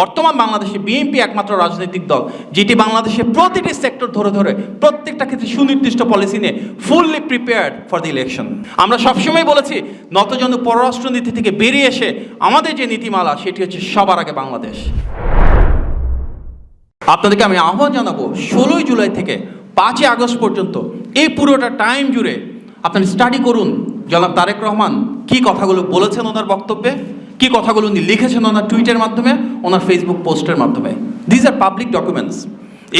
বর্তমান বাংলাদেশে বিএনপি একমাত্র রাজনৈতিক দল, যেটি বাংলাদেশের প্রতিটি সেক্টর ধরে ধরে প্রত্যেকটা ক্ষেত্রে সুনির্দিষ্ট পলিসি নিয়ে fully prepared for the election আমরা সবসময় বলেছি, নতজন পররাষ্ট্রনীতি থেকে বেরিয়ে এসে আমাদের যে নীতিমালা, সেটি হচ্ছে সবার আগে বাংলাদেশ। আপনাদেরকে আমি আহ্বান জানাব, ষোলোই জুলাই থেকে পাঁচই আগস্ট পর্যন্ত এই পুরোটা টাইম জুড়ে আপনারা স্টাডি করুন, জনাব তারেক রহমান কি কথাগুলো বলেছেন ওনার বক্তব্যে? কি কথাগুলো উনি লিখেছেন ওনার টুইটের মাধ্যমে, ওনার ফেসবুক পোস্টের মাধ্যমে। দিজ আর পাবলিক ডকুমেন্টস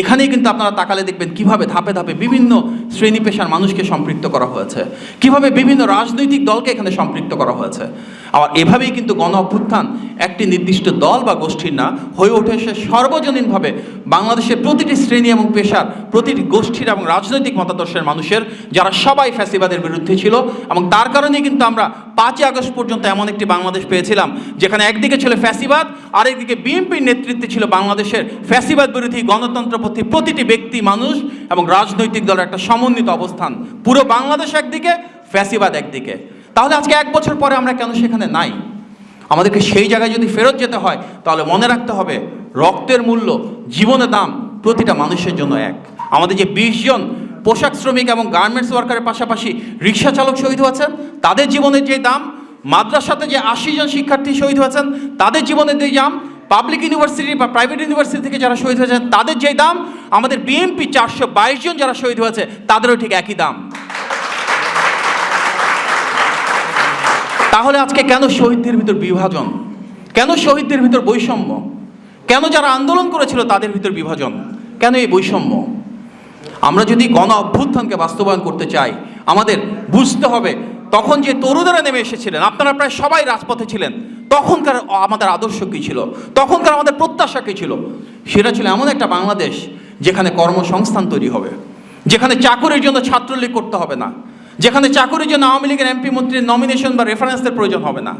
এখানেই কিন্তু আপনারা তাকালে দেখবেন কীভাবে ধাপে ধাপে বিভিন্ন শ্রেণি পেশার মানুষকে সম্পৃক্ত করা হয়েছে। কীভাবে বিভিন্ন রাজনৈতিক দলকে এখানে সম্পৃক্ত করা হয়েছে। আবার এভাবেই কিন্তু গণ অভ্যুত্থান একটি নির্দিষ্ট দল বা গোষ্ঠীর না, হয়ে ওঠে সে সর্বজনীনভাবে বাংলাদেশের প্রতিটি শ্রেণি এবং পেশার প্রতিটি গোষ্ঠীর এবং রাজনৈতিক মতাদর্শের মানুষের, যারা সবাই ফ্যাসিবাদের বিরুদ্ধে ছিল এবং তার কারণেই কিন্তু আমরা পাঁচই আগস্ট পর্যন্ত এমন একটি বাংলাদেশ পেয়েছিলাম, যেখানে একদিকে ছিল ফ্যাসিবাদ, আরেকদিকে বিএনপির নেতৃত্বে ছিল বাংলাদেশের ফ্যাসিবাদ বিরোধী গণতন্ত্রপন্থী প্রতিটি ব্যক্তি মানুষ এবং রাজনৈতিক দলের একটা সমন্বিত অবস্থান। পুরো বাংলাদেশ একদিকে, ফ্যাসিবাদ একদিকে। তাহলে আজকে এক বছর পরে আমরা কেন সেখানে নাই? আমাদেরকে সেই জায়গায় যদি ফেরত যেতে হয়, তাহলে মনে রাখতে হবে রক্তের মূল্য, জীবনের দাম প্রতিটা মানুষের জন্য এক। আমাদের যে বিশ জন পোশাক শ্রমিক এবং গার্মেন্টস ওয়ার্কারের পাশাপাশি রিক্সা চালক শহীদ হয়েছেন, তাদের জীবনের যে দাম, মাদ্রাসাতে যে আশি জন শিক্ষার্থী শহীদ হয়েছেন, তাদের জীবনের যে দাম পাবলিক ইউনিভার্সিটি বা প্রাইভেট ইউনিভার্সিটি থেকে যারা শহীদ হয়েছেন তাদের যে দাম, আমাদের বিএনপি চারশো বাইশ জন যারা শহীদ হয়েছে, তাদেরও ঠিক একই দাম। তাহলে আজকে কেন শহীদদের ভিতর বিভাজন? কেন শহীদদের ভিতর বৈষম্য? কেন যারা আন্দোলন করেছিল, তাদের ভিতর বিভাজন? কেন এই বৈষম্য? আমরা যদি গণ অভ্যুত্থানকে বাস্তবায়ন করতে চাই, আমাদের বুঝতে হবে তখন যে তরুণেরা নেমে এসেছিলেন, আপনারা প্রায় সবাই রাজপথে ছিলেন, তখনকার আমাদের আদর্শ কী ছিল? তখনকার আমাদের প্রত্যাশা কী ছিল? সেটা ছিল এমন একটা বাংলাদেশ যেখানে কর্মসংস্থান তৈরি হবে, যেখানে চাকরির জন্য ছাত্রলীগ করতে হবে না, যেখানে চাকরির জন্য আওয়ামী লীগের এমপি মন্ত্রীর নমিনেশন বা রেফারেন্সের প্রয়োজন হবে না।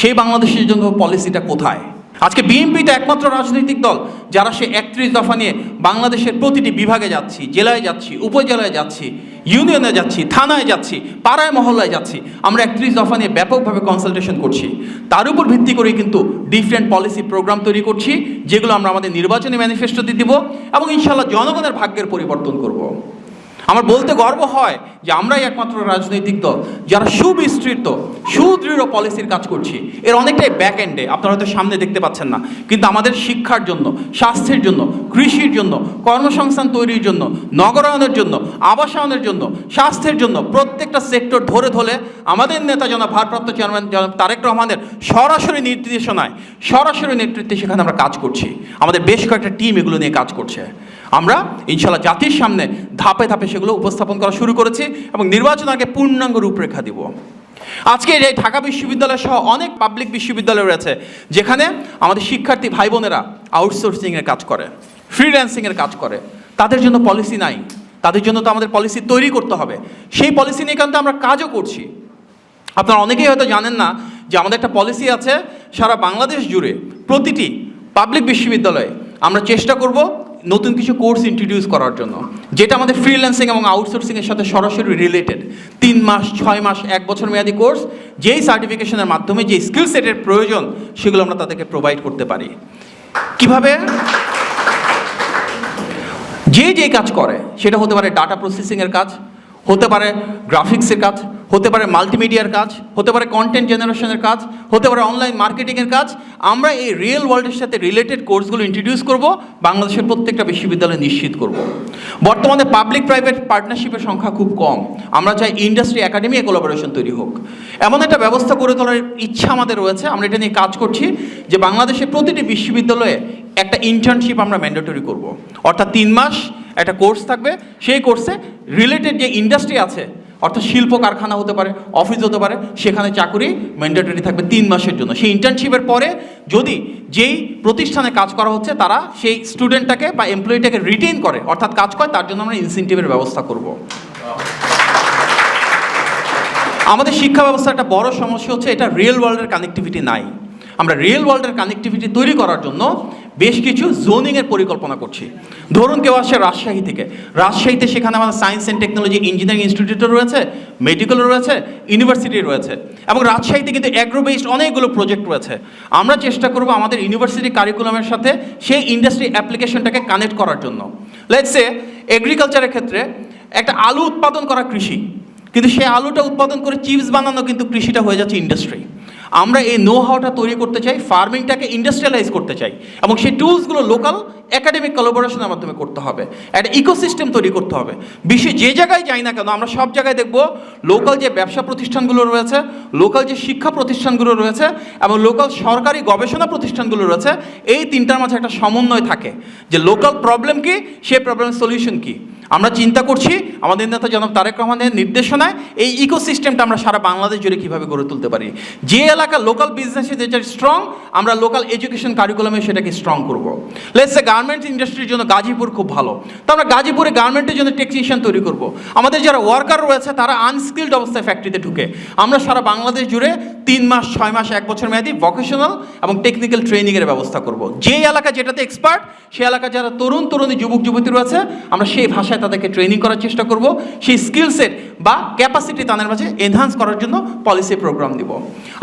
সেই বাংলাদেশের জন্য পলিসিটা কোথায়? আজকে বিএনপিটা একমাত্র রাজনৈতিক দল, যারা সে একত্রিশ দফা নিয়ে বাংলাদেশের প্রতিটি বিভাগে যাচ্ছি, জেলায় যাচ্ছি, উপজেলায় যাচ্ছি, ইউনিয়নে যাচ্ছি, থানায় যাচ্ছি, পাড়ায়, মহল্লায় যাচ্ছি, আমরা একত্রিশ দফা নিয়ে ব্যাপকভাবে কনসালটেশন করছি। তার উপর ভিত্তি করে কিন্তু ডিফারেন্ট পলিসি প্রোগ্রাম তৈরি করছি, যেগুলো আমরা আমাদের নির্বাচনী ম্যানিফেস্টোতে দিব এবং ইনশাল্লাহ জনগণের ভাগ্যের পরিবর্তন করব। বলতে গর্ব হয় যে আমরাই একমাত্র রাজনৈতিক দল, যারা সুবিস্তৃত, সুদৃঢ় পলিসির কাজ করছি। এর অনেকটাই ব্যাক এন্ডে আপনারা হয়তো সামনে দেখতে পাচ্ছেন না। কিন্তু আমাদের শিক্ষার জন্য, স্বাস্থ্যের জন্য, কৃষির জন্য, কর্মসংস্থান তৈরির জন্য, নগরায়নের জন্য আবাসায়নের জন্য, স্বাস্থ্যের জন্য, প্রত্যেকটা সেক্টর ধরে ধরে আমাদের নেতা জনাব, ভারপ্রাপ্ত চেয়ারম্যান তারেক রহমানের সরাসরি নির্দেশনায়, সরাসরি নেতৃত্বে সেখানে আমরা কাজ করছি। আমাদের বেশ কয়েকটা টিম এগুলো নিয়ে কাজ করছে। আমরা ইনশাল্লাহ জাতির সামনে ধাপে ধাপে সেগুলো উপস্থাপন করা শুরু করেছি এবং নির্বাচন আগে পূর্ণাঙ্গ রূপরেখা দিব। আজকে এই ঢাকা বিশ্ববিদ্যালয় সহ অনেক পাবলিক বিশ্ববিদ্যালয় রয়েছে, যেখানে আমাদের শিক্ষার্থী ভাই বোনেরা আউটসোর্সিংয়ের কাজ করে ফ্রিল্যান্সিংয়ের কাজ করে। তাদের জন্য পলিসি নাই, তাদের জন্য তো আমাদের পলিসি তৈরি করতে হবে। সেই পলিসি নিয়ে কিন্তু আমরা কাজও করছি। আপনারা অনেকেই হয়তো জানেন না যে আমাদের একটা পলিসি আছে সারা বাংলাদেশ জুড়ে প্রতিটি পাবলিক বিশ্ববিদ্যালয়ে আমরা চেষ্টা করব নতুন কিছু কোর্স ইন্ট্রোডিউস করার জন্য, যেটা আমাদের ফ্রিল্যান্সিং এবং আউটসোর্সিংয়ের সাথে সরাসরি রিলেটেড তিন মাস, ছয় মাস, এক বছর মেয়াদি কোর্স যেই সার্টিফিকেশনের মাধ্যমে যে স্কিল সেটের প্রয়োজন, সেগুলো আমরা তাদেরকে প্রোভাইড করতে পারি। কীভাবে? যে যে কাজ করে, সেটা হতে পারে ডাটা প্রসেসিংয়ের কাজ, হতে পারে গ্রাফিক্সের কাজ হতে পারে মাল্টিমিডিয়ার কাজ, হতে পারে কন্টেন্ট জেনারেশনের কাজ, হতে পারে অনলাইন মার্কেটিংয়ের কাজ, আমরা এই রিয়েল ওয়ার্ল্ডের সাথে রিলেটেড কোর্সগুলো ইন্ট্রোডিউস করব, বাংলাদেশের প্রত্যেকটা বিশ্ববিদ্যালয়ে নিশ্চিত করব। বর্তমানে পাবলিক প্রাইভেট পার্টনারশিপের সংখ্যা খুব কম। আমরা চাই ইন্ডাস্ট্রি একাডেমি কোলাবোরেশন তৈরি হোক। এমন একটা ব্যবস্থা করে তোলার ইচ্ছা আমাদের রয়েছে, আমরা এটা নিয়ে কাজ করছি যে বাংলাদেশের প্রতিটি বিশ্ববিদ্যালয়ে একটা ইন্টার্নশিপ আমরা ম্যান্ডেটরি করব। অর্থাৎ তিন মাস একটা কোর্স থাকবে, সেই কোর্সে রিলেটেড যে ইন্ডাস্ট্রি আছে অর্থাৎ শিল্প কারখানা হতে পারে অফিস হতে পারে, সেখানে চাকুরি ম্যান্ডেটরি থাকবে তিন মাসের জন্য। সেই ইন্টার্নশিপের পরে যদি যেই প্রতিষ্ঠানে কাজ করা হচ্ছে, তারা সেই স্টুডেন্টটাকে বা এমপ্লয়িটাকে রিটেইন করে, অর্থাৎ কাজ করে, তার জন্য আমরা ইনসেন্টিভের ব্যবস্থা করব। আমাদের শিক্ষা ব্যবস্থার একটা বড় সমস্যা হচ্ছে, এটা রিয়েল ওয়ার্ল্ডের কানেক্টিভিটি নাই। আমরা রিয়েল ওয়ার্ল্ডের কানেক্টিভিটি তৈরি করার জন্য বেশ কিছু জোনিংয়ের পরিকল্পনা করছি। ধরুন কেউ আসে রাজশাহী থেকে। রাজশাহীতে সেখানে আমাদের সায়েন্স অ্যান্ড টেকনোলজি ইঞ্জিনিয়ারিং ইনস্টিটিউটও রয়েছে মেডিকেলও রয়েছে ইউনিভার্সিটি রয়েছে এবং রাজশাহীতে কিন্তু অ্যাগ্রো বেসড অনেকগুলো প্রজেক্ট রয়েছে। আমরা চেষ্টা করব আমাদের ইউনিভার্সিটি কারিকুলামের সাথে সেই ইন্ডাস্ট্রি অ্যাপ্লিকেশনটাকে কানেক্ট করার জন্য। লেটসে এগ্রিকালচারের ক্ষেত্রে একটা আলু উৎপাদন করা কৃষি। কিন্তু সেই আলুটা উৎপাদন করে চিপস বানানো কিন্তু কৃষিটা হয়ে যাচ্ছে ইন্ডাস্ট্রি আমরা এই নো হাওটা তৈরি করতে চাই ফার্মিংটাকে ইন্ডাস্ট্রিয়ালাইজ করতে চাই এবং সেই টুলসগুলো লোকাল একাডেমিক কোলাবোরেশনের মাধ্যমে করতে হবে। একটা ইকোসিস্টেম তৈরি করতে হবে। বিশ্বে যে জায়গায় যাই না কেন, আমরা সব জায়গায় দেখব লোকাল যে ব্যবসা প্রতিষ্ঠানগুলো রয়েছে লোকাল যে শিক্ষা প্রতিষ্ঠানগুলো রয়েছে এবং লোকাল সরকারি গবেষণা প্রতিষ্ঠানগুলো রয়েছে, এই তিনটার মাঝে একটা সমন্বয় থাকে যে লোকাল প্রবলেম কি, সেই প্রবলেম সলিউশন কি। আমরা চিন্তা করছি, আমাদের নেতা জনাব তারেক রহমানের নির্দেশনায় এই ইকোসিস্টেমটা আমরা সারা বাংলাদেশ জুড়ে কীভাবে গড়ে তুলতে পারি। যে এলাকা লোকাল বিজনেসে যেটা স্ট্রং আমরা লোকাল এডুকেশন কারিকুলামে সেটাকে স্ট্রং করব। লেটস এ গার্মেন্টস ইন্ডাস্ট্রির জন্য গাজীপুর খুব ভালো। তো আমরা গাজীপুরে গার্মেন্টের জন্য টেকনিশিয়ান তৈরি করব। আমাদের যারা ওয়ার্কার রয়েছে, তারা আনস্কিল্ড অবস্থায় ফ্যাক্টরিতে ঢুকে। আমরা সারা বাংলাদেশ জুড়ে তিন মাস, ছয় মাস, এক বছর মেয়াদি ভোকেশনাল এবং টেকনিক্যাল ট্রেনিংয়ের ব্যবস্থা করব। যে এলাকা যেটাতে এক্সপার্ট সেই এলাকা যারা তরুণ, তরুণী, যুবক, যুবতী রয়েছে, আমরা সেই ভাষায় তাদেরকে ট্রেনিং করার চেষ্টা করব। সেই স্কিল সেট বা ক্যাপাসিটি তাদের মাঝে এনহান্স করার জন্য পলিসি প্রোগ্রাম দিব।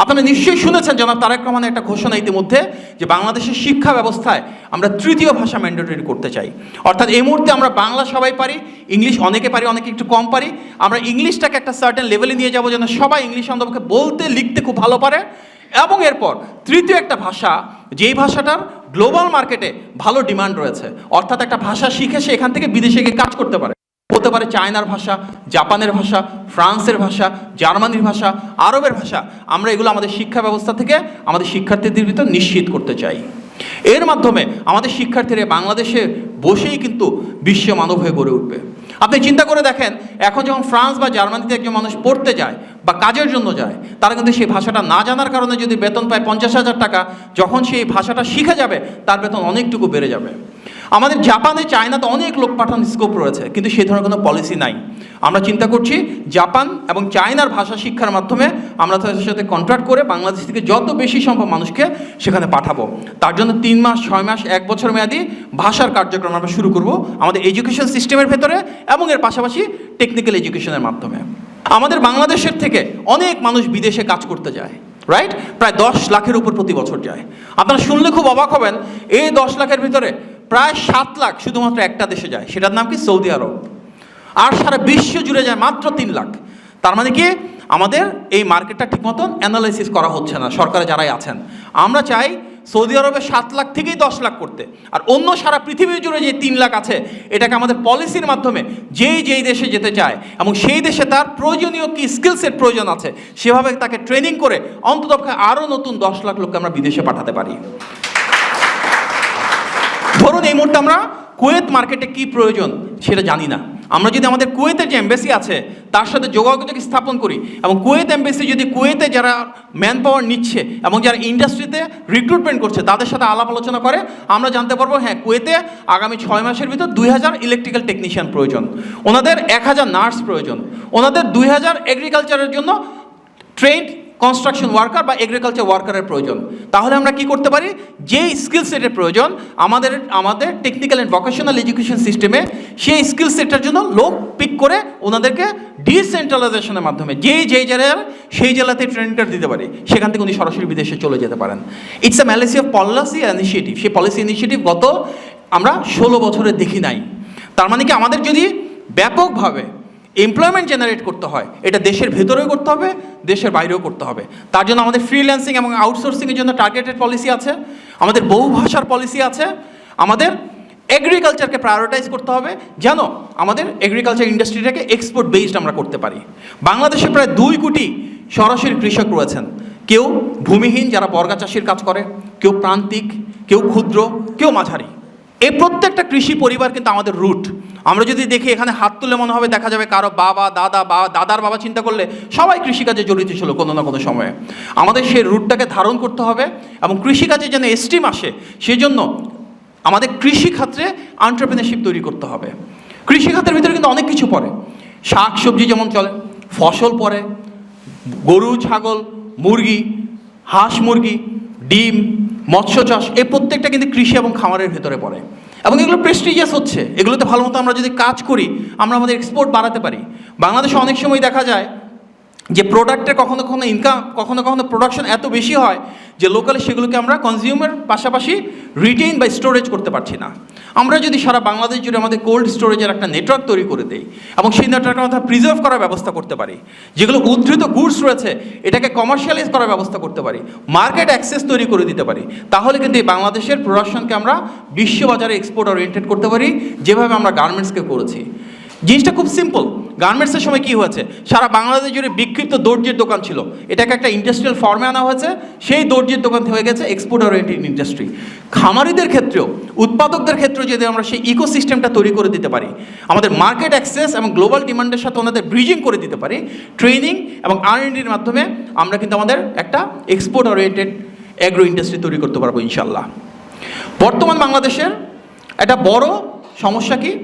আপনারা নিশ্চয়ই শুনেছেন জনাব তারেক রহমানের একটা ঘোষণা ইতিমধ্যে যে বাংলাদেশের শিক্ষা ব্যবস্থায় আমরা তৃতীয় ভাষা ম্যান্ডেটরি করতে চাই। অর্থাৎ এই মুহূর্তে আমরা বাংলা সবাই পারি, ইংলিশ অনেকে পারি, অনেকে একটু কম পারি। আমরা ইংলিশটাকে একটা সার্টেন লেভেলে নিয়ে যাব যেন সবাই ইংলিশ অন্তপক্ষে বলতে, লিখতে খুব ভালো পারে। এবং এরপর তৃতীয় একটা ভাষা, যেই ভাষাটার গ্লোবাল মার্কেটে ভালো ডিমান্ড রয়েছে। অর্থাৎ একটা ভাষা শিখে সে এখান থেকে বিদেশে গিয়ে কাজ করতে পারে। হতে পারে চায়নার ভাষা, জাপানের ভাষা, ফ্রান্সের ভাষা, জার্মানির ভাষা, আরবের ভাষা। আমরা এগুলো আমাদের শিক্ষা ব্যবস্থা থেকে আমাদের শিক্ষার্থীদের ভিতর নিশ্চিত করতে চাই। এর মাধ্যমে আমাদের শিক্ষার্থীরা বাংলাদেশে বসেই কিন্তু বিশ্ব মানব হয়ে গড়ে উঠবে। আপনি চিন্তা করে দেখেন, এখন যখন ফ্রান্স বা জার্মানিতে একজন মানুষ পড়তে যায় বা কাজের জন্য যায়, তারা কিন্তু সেই ভাষাটা না জানার কারণে যদি বেতন পায় পঞ্চাশ হাজার টাকা, যখন সেই ভাষাটা শিখে যাবে, তার বেতন অনেকটুকু বেড়ে যাবে। আমাদের জাপানে, চায়নাতে অনেক লোক পাঠানোর স্কোপ রয়েছে, কিন্তু সেই ধরনের কোনো পলিসি নাই। আমরা চিন্তা করছি, জাপান এবং চায়নার ভাষা শিক্ষার মাধ্যমে আমরা তাদের সাথে কন্ট্রাক্ট করে বাংলাদেশ থেকে যত বেশি সম্ভব মানুষকে সেখানে পাঠাবো। তার জন্য তিন মাস, ছয় মাস, এক বছর মেয়াদি ভাষার কার্যক্রম আমরা শুরু করব আমাদের এডুকেশন সিস্টেমের ভেতরে এবং এর পাশাপাশি টেকনিক্যাল এডুকেশনের মাধ্যমে। আমাদের বাংলাদেশের থেকে অনেক মানুষ বিদেশে কাজ করতে যায় রাইট প্রায় দশ লাখের উপর প্রতি বছর যায়। আপনারা শুনলে খুব অবাক হবেন, এই দশ লাখের ভিতরে প্রায় সাত লাখ শুধুমাত্র একটা দেশে যায়। সেটার নাম কি? সৌদি আরব। আর সারা বিশ্ব জুড়ে যায় মাত্র তিন লাখ। তার মানে কি? আমাদের এই মার্কেটটা ঠিক মতন অ্যানালাইসিস করা হচ্ছে না, সরকারে যারাই আছেন। আমরা চাই সৌদি আরবে সাত লাখ থেকেই দশ লাখ করতে। আর অন্য সারা পৃথিবী জুড়ে যে তিন লাখ আছে, এটাকে আমাদের পলিসির মাধ্যমে যেই যেই দেশে যেতে চায় এবং সেই দেশে তার প্রয়োজনীয় কি স্কিলসের প্রয়োজন আছে, সেভাবে তাকে ট্রেনিং করে অন্তত আরও নতুন দশ লাখ লোককে আমরা বিদেশে পাঠাতে পারি। ধরুন এই মুহূর্তে আমরা কুয়েত মার্কেটে কি প্রয়োজন সেটা জানি না। আমরা যদি আমাদের কুয়েতের যে এম্বাসি আছে, তার সাথে যোগাযোগ স্থাপন করি, এবং কুয়েত এম্বাসি যদি কুয়েতে যারা ম্যান পাওয়ার নিচ্ছে, এবং যারা ইন্ডাস্ট্রিতে রিক্রুটমেন্ট করছে, তাদের সাথে আলাপ আলোচনা করে, আমরা জানতে পারব হ্যাঁ কুয়েতে আগামী ছয় মাসের ভিতর দুই হাজার ইলেকট্রিক্যাল টেকনিশিয়ান প্রয়োজন, ওনাদের এক হাজার নার্স প্রয়োজন, ওনাদের দুই হাজার এগ্রিকালচারের জন্য ট্রেন্ড কনস্ট্রাকশন ওয়ার্কার বা এগ্রিকালচার ওয়ার্কারের প্রয়োজন। তাহলে আমরা কি করতে পারি? যে স্কিল সেটের প্রয়োজন, আমাদের আমাদের টেকনিক্যাল অ্যান্ড ভোকেশনাল এডুকেশন সিস্টেমে সেই স্কিল সেটটার জন্য লোক পিক করে ওনাদেরকে ডিসেন্ট্রালাইজেশনের মাধ্যমে, যেই যেই জেলার, সেই জেলাতে ট্রেনিংটা দিতে পারি। সেখান থেকে উনি সরাসরি বিদেশে চলে যেতে পারেন। It's a malaise of policy initiative সেই পলিসি ইনিশিয়েটিভ গত আমরা ষোলো বছরে দেখি নাই। তার মানে কি আমাদের যদি ব্যাপকভাবে এমপ্লয়মেন্ট জেনারেট করতে হয়, এটা দেশের ভেতরেও করতে হবে, দেশের বাইরেও করতে হবে। তার জন্য আমাদের ফ্রিল্যান্সিং এবং আউটসোর্সিংয়ের জন্য টার্গেটেড পলিসি আছে, আমাদের বহু ভাষার পলিসি আছে, আমাদের এগ্রিকালচারকে প্রায়োরিটাইজ করতে হবে, যেন আমাদের এগ্রিকালচার ইন্ডাস্ট্রিটাকে এক্সপোর্ট বেসড আমরা করতে পারি। বাংলাদেশে প্রায় দুই কোটি সরাসরি কৃষক রয়েছেন। কেউ ভূমিহীন যারা বর্গা চাষির কাজ করে, কেউ প্রান্তিক, কেউ ক্ষুদ্র, কেউ মাঝারি। এই প্রত্যেকটা কৃষি পরিবার কিন্তু আমাদের রুট আমরা যদি দেখি এখানে হাত তুলে মনে হবে দেখা যাবে কারও বাবা, দাদা বা দাদার বাবা চিন্তা করলে সবাই কৃষিকাজে জড়িত ছিল কোনো না কোনো সময়ে। আমাদের সেই রুটটাকে ধারণ করতে হবে এবং কৃষিকাজে যেন এস্টিম আসে, সেজন্য আমাদের কৃষিক্ষেত্রে আন্টারপ্রিনারশিপ তৈরি করতে হবে। কৃষিখাতের ভিতরে কিন্তু অনেক কিছু পড়ে। শাক সবজি যেমন চলে, ফসল পড়ে, গরু, ছাগল, মুরগি, হাঁস মুরগি, ডিম, মৎস্য চাষ এই প্রত্যেকটা কিন্তু কৃষি এবং খামারের ভেতরে পড়ে। এবং এগুলো প্রেস্টিজিয়াস হচ্ছে। এগুলোতে ভালো মতো আমরা যদি কাজ করি, আমরা আমাদের এক্সপোর্ট বাড়াতে পারি। বাংলাদেশে অনেক সময় দেখা যায় যে প্রোডাক্টের কখনো কখনো ইনকাম কখনো কখনো প্রোডাকশন এত বেশি হয় যে লোকালি সেগুলোকে আমরা কনজিউমার পাশাপাশি রিটেইন বা স্টোরেজ করতে পারছি না। আমরা যদি সারা বাংলাদেশ জুড়ে আমাদের কোল্ড স্টোরেজের একটা নেটওয়ার্ক তৈরি করে দেই এবং সেই নেটওয়ার্কের মধ্যে প্রিজার্ভ করার ব্যবস্থা করতে পারি, যেগুলো উদ্ধৃত গুডস রয়েছে, এটাকে কমার্শিয়ালাইজ করার ব্যবস্থা করতে পারি মার্কেট অ্যাক্সেস তৈরি করে দিতে পারি, তাহলে কিন্তু এই বাংলাদেশের প্রোডাকশনকে আমরা বিশ্ববাজারে এক্সপোর্ট ওরিয়েন্টেড করতে পারি, যেভাবে আমরা গার্মেন্টসকে করেছি। জিনিসটা খুব সিম্পল গার্মেন্টসের সময় কি হয়েছে? সারা বাংলাদেশ জুড়ে বিক্ষিপ্ত দর্জির দোকান ছিল। এটাকে একটা ইন্ডাস্ট্রিয়াল ফর্মে আনা হয়েছে। সেই দর্জির দোকান হয়ে গেছে এক্সপোর্ট ওরিয়েন্টেড ইন্ডাস্ট্রি খামারিদের ক্ষেত্রেও, উৎপাদকদের ক্ষেত্রে যদি আমরা সেই ইকোসিস্টেমটা তৈরি করে দিতে পারি, আমাদের মার্কেট অ্যাক্সেস এবং গ্লোবাল ডিমান্ডের সাথে ওনাদের ব্রিজিং করে দিতে পারি ট্রেনিং এবং আর মাধ্যমে আমরা কিন্তু আমাদের একটা এক্সপোর্ট ওরিয়েন্টেড অ্যাগ্রো ইন্ডাস্ট্রি তৈরি করতে পারব ইনশাল্লাহ বর্তমান বাংলাদেশের একটা বড় সমস্যা কি?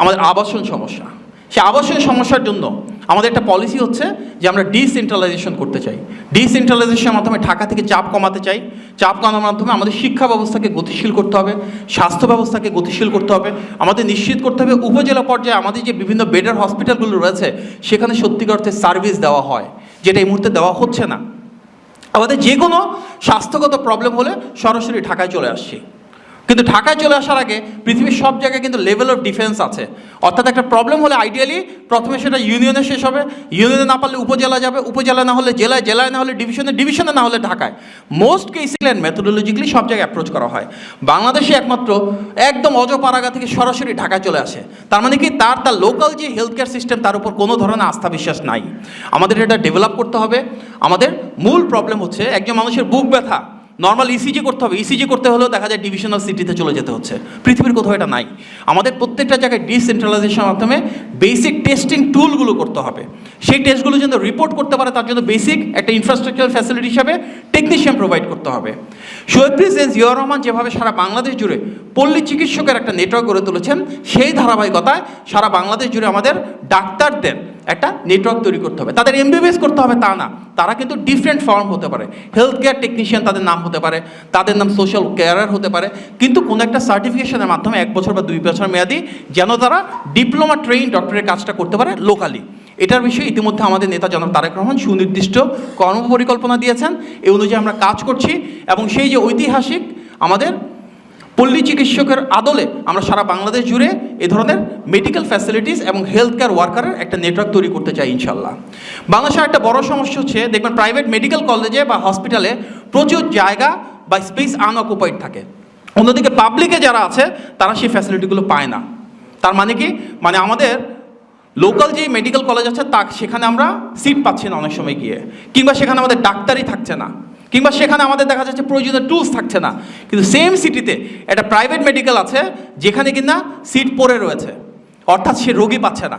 আমাদের আবাসন সমস্যা। সেই আবাসন সমস্যার জন্য আমাদের একটা পলিসি হচ্ছে যে আমরা ডিসেন্ট্রালাইজেশন করতে চাই। ডিসেন্ট্রালাইজেশনের মাধ্যমে ঢাকা থেকে চাপ কমাতে চাই। চাপ কমানোর মাধ্যমে আমাদের শিক্ষা ব্যবস্থাকে গতিশীল করতে হবে, স্বাস্থ্য ব্যবস্থাকে গতিশীল করতে হবে, আমাদের নিশ্চিত করতে হবে উপজেলা পর্যায়ে আমাদের যে বিভিন্ন বেডার হসপিটালগুলো রয়েছে, সেখানে সত্যিকার অর্থে সার্ভিস দেওয়া হয়, যেটা এই মুহূর্তে দেওয়া হচ্ছে না। আমাদের যে কোনো স্বাস্থ্যগত প্রবলেম হলে সরাসরি ঢাকায় চলে আসছি। কিন্তু ঢাকায় চলে আসার আগে পৃথিবীর সব জায়গায় কিন্তু লেভেল অফ ডিফেন্স আছে। অর্থাৎ একটা প্রবলেম হলে আইডিয়ালি প্রথমে সেটা ইউনিয়নে শেষ হবে। ইউনিয়নে না পারলে উপজেলা যাবে। উপজেলা না হলে জেলায় জেলায় না হলে ডিভিশনে ডিভিশনে না হলে ঢাকায়। মোস্ট কেসিক্যাল অ্যান্ড মেথোডোলজিক্যালি সব জায়গায় অ্যাপ্রোচ করা হয়। বাংলাদেশে একমাত্র একদম অজপাড়াগা থেকে সরাসরি ঢাকায় চলে আসে। তার মানে কি? তার তার লোকাল যে হেলথ কেয়ার সিস্টেম তার উপর কোনো ধরনের আস্থা বিশ্বাস নাই। আমাদের এটা ডেভেলপ করতে হবে। আমাদের মূল প্রবলেম হচ্ছে একজন মানুষের বুক ব্যথা। নর্মাল ইসিজি করতে হবে। ইসিজি করতে হলেও দেখা যায় ডিভিশনাল সিটিতে চলে যেতে হচ্ছে। পৃথিবীর কোথাও এটা নাই। আমাদের প্রত্যেকটা জায়গায় ডিসেন্ট্রালাইজেশনের মাধ্যমে বেসিক টেস্টিং টুলগুলো করতে হবে। সেই টেস্টগুলো যেন রিপোর্ট করতে পারে, তার জন্য বেসিক একটা ইনফ্রাস্ট্রাকচার ফ্যাসিলিটি হিসাবে টেকনিশিয়ান প্রোভাইড করতে হবে। শহীদ প্রেসিডেন্ট জিয়া রহমান যেভাবে সারা বাংলাদেশ জুড়ে পল্লী চিকিৎসকের একটা নেটওয়ার্ক গড়ে তুলেছেন, সেই ধারাবাহিকতায় সারা বাংলাদেশ জুড়ে আমাদের ডাক্তারদের একটা নেটওয়ার্ক তৈরি করতে হবে। তাদের এমবিবিএস করতে হবে তা না। তারা কিন্তু ডিফারেন্ট ফর্ম হতে পারে। হেলথ কেয়ার টেকনিশিয়ান তাদের নাম হতে পারে, তাদের নাম সোশ্যাল কেয়ারার হতে পারে, কিন্তু কোনো একটা সার্টিফিকেশনের মাধ্যমে এক বছর বা দুই বছর মেয়াদি যেন তারা ডিপ্লোমা ট্রেইন ডক্টরের কাজটা করতে পারে লোকালি এটার বিষয়ে ইতিমধ্যে আমাদের নেতা জনাব তারেক রহমান সুনির্দিষ্ট কর্মপরিকল্পনা দিয়েছেন। এই অনুযায়ী আমরা কাজ করছি এবং সেই যে ঐতিহাসিক আমাদের পল্লী চিকিৎসকের আদলে আমরা সারা বাংলাদেশ জুড়ে এ ধরনের মেডিকেল ফ্যাসিলিটিস এবং হেলথ কেয়ার ওয়ার্কারের একটা নেটওয়ার্ক তৈরি করতে চাই ইনশাল্লাহ বাংলাদেশের একটা বড় সমস্যা হচ্ছে, দেখবেন প্রাইভেট মেডিকেল কলেজে বা হসপিটালে প্রচুর জায়গা বা স্পেস আনঅকুপাইড থাকে। অন্যদিকে পাবলিকে যারা আছে, তারা সেই ফ্যাসিলিটিগুলো পায় না। তার মানে কি? মানে আমাদের লোকাল যে মেডিকেল কলেজ আছে, তা সেখানে আমরা সিট পাচ্ছি না অনেক সময় গিয়ে। কিংবা সেখানে আমাদের ডাক্তারই থাকছে না। কিংবা সেখানে আমাদের দেখা যাচ্ছে প্রয়োজনীয় টুলস থাকছে না। কিন্তু সেম সিটিতে একটা প্রাইভেট মেডিকেল আছে, যেখানে কিনা সিট পড়ে রয়েছে। অর্থাৎ সে রোগী পাচ্ছে না।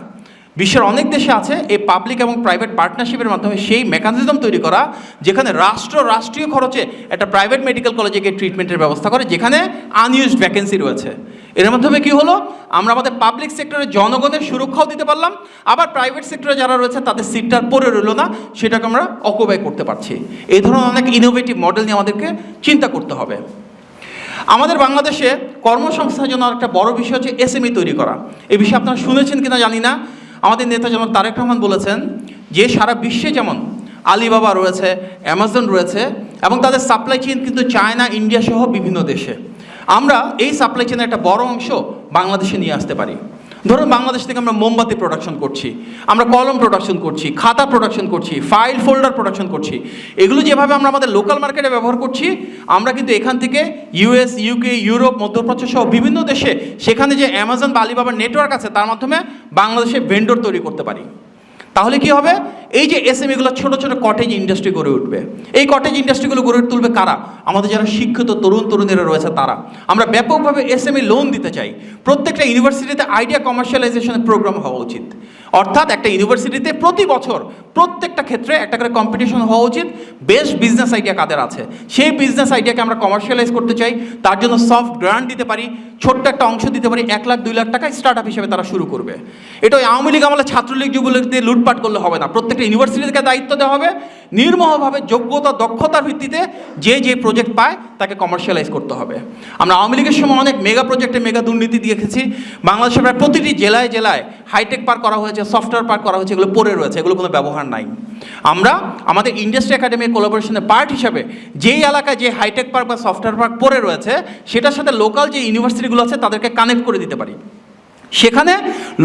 বিশ্বের অনেক দেশে আছে এই পাবলিক এবং প্রাইভেট পার্টনারশিপের মাধ্যমে সেই মেকানিজম তৈরি করা, যেখানে রাষ্ট্র রাষ্ট্রীয় খরচে একটা প্রাইভেট মেডিকেল কলেজে গিয়ে ট্রিটমেন্টের ব্যবস্থা করে, যেখানে আনইউজড ভ্যাকেন্সি রয়েছে। এর মাধ্যমে কি হলো? আমরা আমাদের পাবলিক সেক্টরের জনগণের সুরক্ষাও দিতে পারলাম, আবার প্রাইভেট সেক্টরে যারা রয়েছে তাদের সিটটা পরে রইল না, সেটাকে আমরা অকুপাই করতে পারছি। এই ধরনের অনেক ইনোভেটিভ মডেল নিয়ে আমাদেরকে চিন্তা করতে হবে। আমাদের বাংলাদেশে কর্মসংস্থানের জন্য একটা বড় বিষয় হচ্ছে এসএমই তৈরি করা। এই বিষয়ে আপনারা শুনেছেন কিনা জানি না। আমাদের নেতা যেমন তারেক রহমান বলেছেন যে সারা বিশ্বে যেমন আলিবাবা রয়েছে, অ্যামাজন রয়েছে এবং তাদের সাপ্লাই চেন কিন্তু চায়না, ইন্ডিয়া সহ বিভিন্ন দেশে। আমরা এই সাপ্লাই চেনের একটা বড় অংশ বাংলাদেশে নিয়ে আসতে পারি। ধরুন বাংলাদেশ থেকে আমরা মোমবাতি প্রোডাকশন করছি, আমরা কলম প্রোডাকশন করছি, খাতা প্রোডাকশন করছি ফাইল ফোল্ডার প্রোডাকশন করছি, এগুলো যেভাবে আমরা আমাদের লোকাল মার্কেটে ব্যবহার করছি, আমরা কিন্তু এখান থেকে ইউএস ইউকে ইউরোপ মধ্যপ্রাচ্য সহ বিভিন্ন দেশে সেখানে যে অ্যামাজন বা আলিবাবার নেটওয়ার্ক আছে, তার মাধ্যমে বাংলাদেশে ভেন্ডর তৈরি করতে পারি। তাহলে কি হবে? এই যে এসএমইগুলো ছোট ছোট কটেজ ইন্ডাস্ট্রি গড়ে উঠবে, এই কটেজ ইন্ডাস্ট্রিগুলো গড়ে তুলবে কারা? আমাদের যারা শিক্ষিত তরুণ তরুণীরা রয়েছে তারা। আমরা ব্যাপকভাবে এসএমই লোন দিতে চাই। প্রত্যেকটা ইউনিভার্সিটিতে আইডিয়া কমার্শিয়ালাইজেশনের প্রোগ্রাম হওয়া উচিত। অর্থাৎ একটা ইউনিভার্সিটিতে প্রতি বছর প্রত্যেকটা ক্ষেত্রে একটা করে কম্পিটিশন হওয়া উচিত। বেস্ট বিজনেস আইডিয়া কাদের আছে? সেই বিজনেস আইডিয়াকে আমরা কমার্শিয়ালাইজ করতে চাই। তার জন্য সফট গ্রান্ট দিতে পারি, ছোট্ট একটা অংশ দিতে পারি, এক লাখ, দুই লাখ টাকা স্টার্ট আপ হিসেবে তারা শুরু করবে। এটা ওই আওয়ামী লীগ আমলে ছাত্রলীগ, যুবলীগ দিয়ে লুটপাট করলে হবে না। প্রত্যেকটা প্রত্যেকটা ইউনিভার্সিটিকে দায়িত্ব দেওয়া হবে। নির্মহভাবে যোগ্যতা, দক্ষতার ভিত্তিতে যে যে প্রজেক্ট পায়, তাকে কমার্শিয়ালাইজ করতে হবে। আমরা আওয়ামী লীগের সময় অনেক মেগা প্রজেক্টে মেগা দুর্নীতি দেখেছি। বাংলাদেশের প্রায় প্রতিটি জেলায় জেলায় হাইটেক পার্ক করা হয়েছে সফটওয়্যার পার্ক করা হয়েছে, এগুলো পড়ে রয়েছে, এগুলো কোনো ব্যবহার নাই। আমরা আমাদের ইন্ডাস্ট্রি একাডেমি কোলাবোরেশনের পার্ট হিসাবে যেই এলাকায় যে হাইটেক পার্ক বা সফটওয়্যার পার্ক পড়ে রয়েছে, সেটার সাথে লোকাল যে ইউনিভার্সিটিগুলো আছে, তাদেরকে কানেক্ট করে দিতে পারি। সেখানে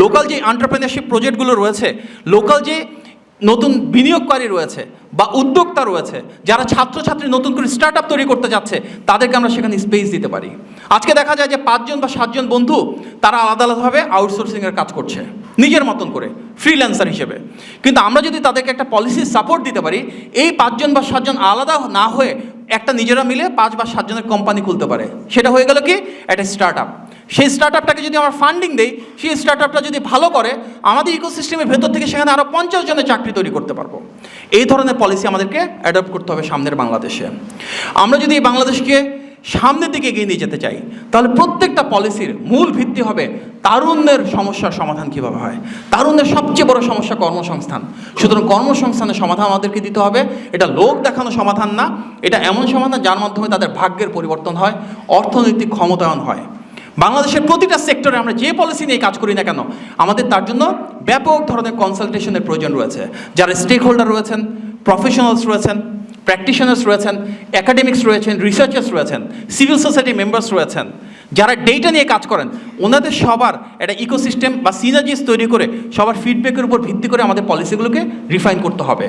লোকাল যে এন্টারপ্রেনারশিপ প্রজেক্টগুলো রয়েছে লোকাল যে নতুন বিনিয়োগকারী রয়েছে বা উদ্যোক্তা রয়েছে, যারা ছাত্রছাত্রী নতুন করে স্টার্ট তৈরি করতে যাচ্ছে, তাদেরকে আমরা সেখানে স্পেস দিতে পারি। আজকে দেখা যায় যে পাঁচজন বা সাতজন বন্ধু, তারা আলাদা আলাদাভাবে আউটসোর্সিংয়ের কাজ করছে, নিজের মতন করে ফ্রিল্যান্সার হিসেবে। কিন্তু আমরা যদি তাদেরকে একটা পলিসি সাপোর্ট দিতে পারি, এই পাঁচজন বা সাতজন আলাদা না হয়ে একটা নিজেরা মিলে পাঁচ বা সাতজনের কোম্পানি খুলতে পারে। সেটা হয়ে গেল কি? একটা স্টার্ট আপ সেই স্টার্ট আপটাকে যদি আমরা ফান্ডিং দেই, সেই স্টার্ট আপটা যদি ভালো করে, আমাদের ইকোসিস্টেমের ভেতর থেকে সেখানে আরও পঞ্চাশ জনের চাকরি তৈরি করতে পারব। এই ধরনের পলিসি আমাদেরকে অ্যাডপ্ট করতে হবে সামনের বাংলাদেশে। আমরা যদি এই বাংলাদেশকে সামনের দিকে এগিয়ে নিয়ে যেতে চাই, তাহলে প্রত্যেকটা পলিসির মূল ভিত্তি হবে তারুণ্যের সমস্যার সমাধান কীভাবে হয়। তারুণ্যের সবচেয়ে বড় সমস্যা কর্মসংস্থান। সুতরাং কর্মসংস্থানের সমাধান আমাদেরকে দিতে হবে। এটা লোক দেখানো সমাধান না, এটা এমন সমাধান যার মাধ্যমে তাদের ভাগ্যের পরিবর্তন হয়, অর্থনৈতিক ক্ষমতায়ন হয়। বাংলাদেশের প্রতিটা সেক্টরে আমরা যে পলিসি নিয়ে কাজ করি না কেন, আমাদের তার জন্য ব্যাপক ধরনের কনসালটেশনের প্রয়োজন রয়েছে। যারা স্টেক হোল্ডার রয়েছেন প্রফেশনালস রয়েছেন প্র্যাকটিশনার্স রয়েছেন একাডেমিক্স রয়েছেন রিসার্চার্স রয়েছেন সিভিল সোসাইটি মেম্বার্স রয়েছেন, যারা ডেটা নিয়ে কাজ করেন, ওনাদের সবার একটা ইকোসিস্টেম বা সিনার্জিস তৈরি করে সবার ফিডব্যাকের উপর ভিত্তি করে আমাদের পলিসিগুলোকে রিফাইন করতে হবে।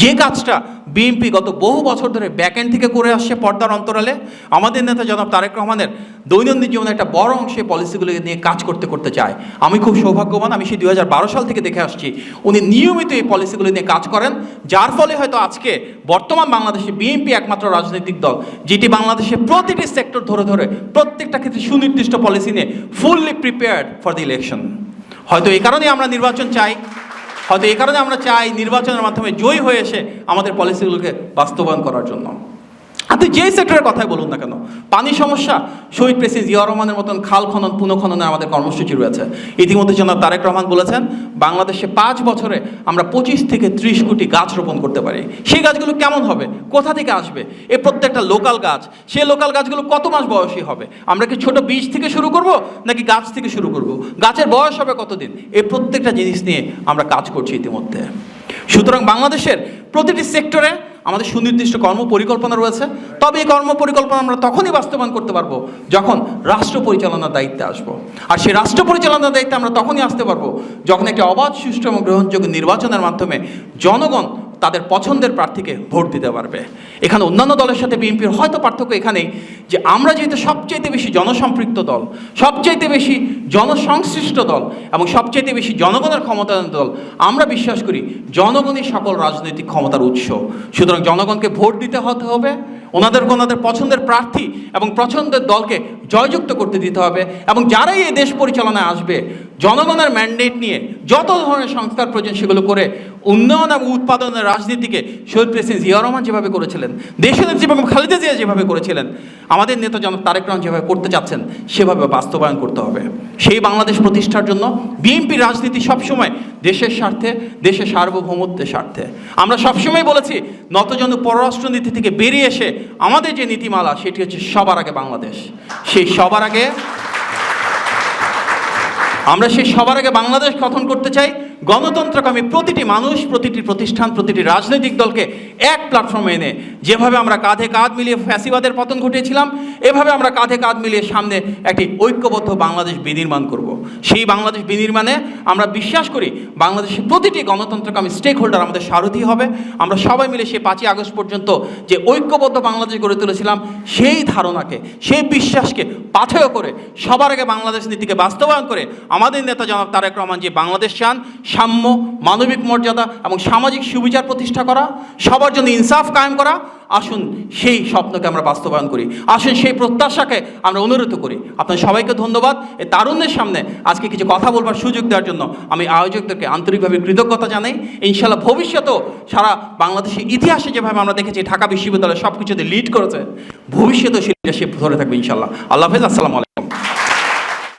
যে কাজটা বিএনপি গত বহু বছর ধরে ব্যাকএন্ড থেকে করে আসছে পর্দার অন্তরালে, আমাদের নেতা জনাব তারেক রহমানের দৈনন্দিন জীবনে একটা বড় অংশে পলিসিগুলো নিয়ে কাজ করতে করতে চায়। আমি খুব সৌভাগ্যবান, আমি সেই দু হাজার বারো সাল থেকে দেখে আসছি, উনি নিয়মিত এই পলিসিগুলো নিয়ে কাজ করেন, যার ফলে হয়তো আজকে বর্তমান বাংলাদেশে বিএনপি একমাত্র রাজনৈতিক দল, যেটি বাংলাদেশে প্রতিটি সেক্টর ধরে ধরে প্রত্যেকটা ক্ষেত্রে সুনির্দিষ্ট পলিসি নিয়ে fully prepared for the election হয়তো এই কারণেই আমরা নির্বাচন চাই। হয়তো এই কারণে আমরা চাই নির্বাচনের মাধ্যমে জয়ী হয়ে এসে আমাদের পলিসিগুলোকে বাস্তবায়ন করার জন্য। আপনি যেই সেক্টরের কথাই বলুন না কেন? পানি সমস্যা, শহীদ প্রেসিডেন্ট জিয়া রহমানের মতন খাল খনন পুনঃখননের আমাদের কর্মসূচি রয়েছে। ইতিমধ্যে জনাব তারেক রহমান বলেছেন, বাংলাদেশে পাঁচ বছরে আমরা পঁচিশ থেকে ত্রিশ কোটি গাছ রোপণ করতে পারি। সেই গাছগুলো কেমন হবে? কোথা থেকে আসবে? এ প্রত্যেকটা লোকাল গাছ। সেই লোকাল গাছগুলো কত মাস বয়সী হবে? আমরা কি ছোট বীজ থেকে শুরু করব, নাকি গাছ থেকে শুরু করব? গাছের বয়স হবে কতদিন? এই প্রত্যেকটা জিনিস নিয়ে আমরা কাজ করছি ইতিমধ্যে। সুতরাং বাংলাদেশের প্রতিটি সেক্টরে আমাদের সুনির্দিষ্ট কর্ম পরিকল্পনা রয়েছে। তবে এই কর্ম পরিকল্পনা আমরা তখনই বাস্তবায়ন করতে পারব যখন রাষ্ট্র পরিচালনার দায়িত্বে আসব। আর সেই রাষ্ট্র পরিচালনার দায়িত্বে আমরা তখনই আসতে পারব যখন একটি অবাধ, সুষ্ঠু এবং গ্রহণযোগ্য নির্বাচনের মাধ্যমে জনগণ তাদের পছন্দের প্রার্থীকে ভোট দিতে পারবে। এখানে অন্যান্য দলের সাথে বিএনপির হয়তো পার্থক্য এখানেই যে আমরা যেহেতু সবচাইতে বেশি জনসম্পৃক্ত দল, সবচাইতে বেশি জনসংশ্লিষ্ট দল এবং সবচাইতে বেশি জনগণের ক্ষমতায়ন দল, আমরা বিশ্বাস করি জনগণই সকল রাজনৈতিক ক্ষমতার উৎস। সুতরাং জনগণকে ভোট দিতে হতে হবে ওনাদের ওনাদের পছন্দের প্রার্থী এবং পছন্দের দলকে জয়যুক্ত করতে দিতে হবে এবং যারাই এই দেশ পরিচালনায় আসবে, জনগণের ম্যান্ডেট নিয়ে যত ধরনের সংস্কার প্রয়োজন সেগুলো করে উন্নয়ন এবং উৎপাদনের রাজনীতিকে শহীদ প্রেসিডেন্ট জিয়া রহমান যেভাবে করেছিলেন দেশের যেভাবে খালেদা জিয়া যেভাবে করেছিলেন, আমাদের নেতা জনক তারেক রহমান যেভাবে করতে চাচ্ছেন, সেভাবে বাস্তবায়ন করতে হবে। সেই বাংলাদেশ প্রতিষ্ঠার জন্য বিএনপি রাজনীতি সবসময় দেশের স্বার্থে, দেশের সার্বভৌমত্বের স্বার্থে। আমরা সবসময় বলেছি নতজন পররাষ্ট্রনীতি থেকে বেরিয়ে এসে আমাদের যে নীতিমালা, সেটি হচ্ছে সবার আগে বাংলাদেশ। সেই সবার আগে আমরা সেই সবার আগে বাংলাদেশ গঠন করতে চাই। গণতন্ত্রকামী প্রতিটি মানুষ, প্রতিটি প্রতিষ্ঠান, প্রতিটি রাজনৈতিক দলকে এক প্ল্যাটফর্মে এনে, যেভাবে আমরা কাঁধে কাঁধ মিলিয়ে ফ্যাসিবাদের পতন ঘটিয়েছিলাম, এভাবে আমরা কাঁধে কাঁধ মিলিয়ে সামনে একটি ঐক্যবদ্ধ বাংলাদেশ বিনির্মাণ করব। সেই বাংলাদেশ বিনির্মাণে আমরা বিশ্বাস করি, বাংলাদেশের প্রতিটি গণতন্ত্রকামী স্টেক হোল্ডার আমাদের সারথি হবে আমরা সবাই মিলে সেই পাঁচই আগস্ট পর্যন্ত যে ঐক্যবদ্ধ বাংলাদেশ গড়ে তুলেছিলাম, সেই ধারণাকে, সেই বিশ্বাসকে পাথেয় করে, সবার আগে বাংলাদেশ নীতিকে বাস্তবায়ন করে, আমাদের নেতা জনাব তারেক রহমান যে বাংলাদেশ চান সাম্য, মানবিক মর্যাদা এবং সামাজিক সুবিচার প্রতিষ্ঠা করা, সবার জন্য ইনসাফ কায়েম করা। আসুন সেই স্বপ্নকে আমরা বাস্তবায়ন করি। আসুন সেই প্রত্যাশাকে আমরা অনুরোধ করি। আপনার সবাইকে ধন্যবাদ। এই তারুণ্যের সামনে আজকে কিছু কথা বলবার সুযোগ দেওয়ার জন্য আমি আয়োজকদেরকে আন্তরিকভাবে কৃতজ্ঞতা জানাই। ইনশাল্লাহ ভবিষ্যতেও সারা বাংলাদেশের ইতিহাসে যেভাবে আমরা দেখেছি, ঢাকা বিশ্ববিদ্যালয় সব কিছুতে লিড করেছে, ভবিষ্যতেও সেই লিডারশিপ ধরে থাকবে ইনশাল্লাহ আল্লাহ হাফেজ, আসসালামু আলাইকুম।